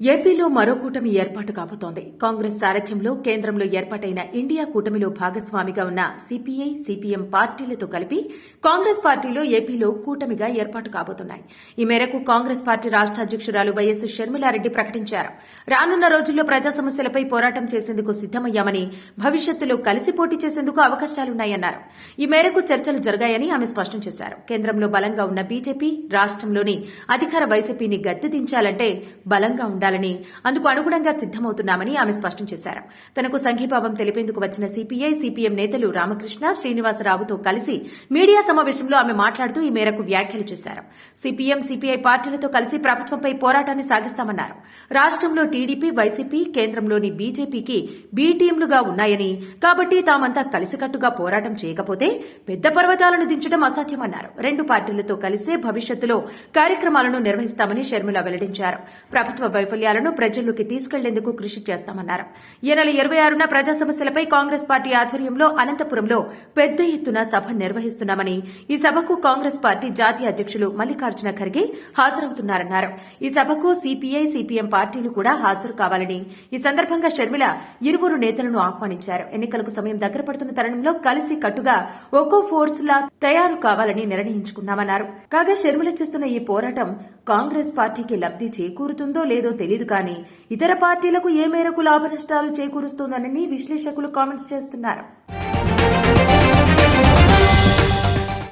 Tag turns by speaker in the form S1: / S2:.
S1: ఏపీలో మరో కూటమి ఏర్పాటు కాబోతోంది. కాంగ్రెస్ సారథ్యంలో కేంద్రంలో ఏర్పాటైన ఇండియా కూటమిలో భాగస్వామిగా ఉన్న సిపిఐ సిపిఎం పార్టీలతో కలిపి కాంగ్రెస్ పార్టీలో ఏపీలో కూటమిగా ఏర్పాటు కాబోతున్నాయి. ఈ మేరకు కాంగ్రెస్ పార్టీ రాష్ట అధ్యకురాలు వైఎస్ షర్మిలారెడ్డి ప్రకటించారు. రానున్న రోజుల్లో ప్రజా సమస్యలపై పోరాటం చేసేందుకు సిద్దమయ్యామని భవిష్యత్తులో కలిసి పోటీ చేసేందుకు అవకాశాలున్నాయన్నారు. ఈ మేరకు చర్చలు జరిగాయని ఆమె స్పష్టం చేశారు. కేంద్రంలో బలంగా ఉన్న బీజేపీ రాష్ట్రంలోని అధికార వైసీపీని గద్దెదించాలంటే బలంగా ఉండాలని అందుకు అనుగుణంగా సిద్దమవుతున్నామని ఆమె స్పష్టం చేశారు. తనకు సంఘీభావం తెలిపేందుకు వచ్చిన సిపిఐ సిపిఎం నేతలు రామకృష్ణ శ్రీనివాసరావుతో కలిసి మీడియా సమావేశంలో ఆమె మాట్లాడుతూ ఈ మేరకు వ్యాఖ్యలు చేశారు. సిపిఎం సిపిఐ పార్టీలతో కలిసి ప్రభుత్వంపై పోరాటాన్ని సాగిస్తామన్నారు. రాష్ట్రంలో టీడీపీ వైసీపీ కేంద్రంలోని బీజేపీకి బీటీఎంలుగా ఉన్నాయని కాబట్టి తామంతా కలిసికట్టుగా పోరాటం చేయకపోతే పెద్ద పర్వతాలను దించడం అసాధ్యమన్నారు. రెండు పార్టీలతో కలిసే భవిష్యత్తులో కార్యక్రమాలను నిర్వహిస్తామని షర్మిల వెల్లడించారు. ప్రభుత్వ వైఫల్యాలను ప్రజల్లోకి తీసుకెళ్ళేందుకు కృషి చేస్తామన్నారు. ఈ నెల ఇరవై ఆరున ప్రజా సమస్యలపై కాంగ్రెస్ పార్టీ ఆధ్వర్యంలో అనంతపురంలో పెద్ద ఎత్తున సభ నిర్వహిస్తున్నామని ఈ సభకు కాంగ్రెస్ పార్టీ జాతీయ అధ్యకులు మల్లికార్జున ఖర్గే హాజరవుతున్నారన్నారు. ఈ సభకు సిపిఐ సిపిఎం పార్టీలు కూడా హాజరు కావాలని ఈ సందర్భంగా షర్మిల ఇరువురు నేతలను ఆహ్వానించారు. ఎన్నికలకు సమయం దగ్గర పడుతున్న తరుణంలో కలిసి కట్టుగా ఒక్కో ఫోర్స్ లా తయారు కావాలని నిర్ణయించుకున్నామన్నారు. కాగా షర్మిల చేస్తున్న ఈ పోరాటం కాంగ్రెస్ పార్టీకి లబ్ధి చేకూరుతుందో లేదో తెలియదు కానీ ఇతర పార్టీలకు ఏ మేరకు లాభ నష్టాలు చేకూరుస్తోందని విశ్లేషకులు కామెంట్స్ చేస్తున్నారు.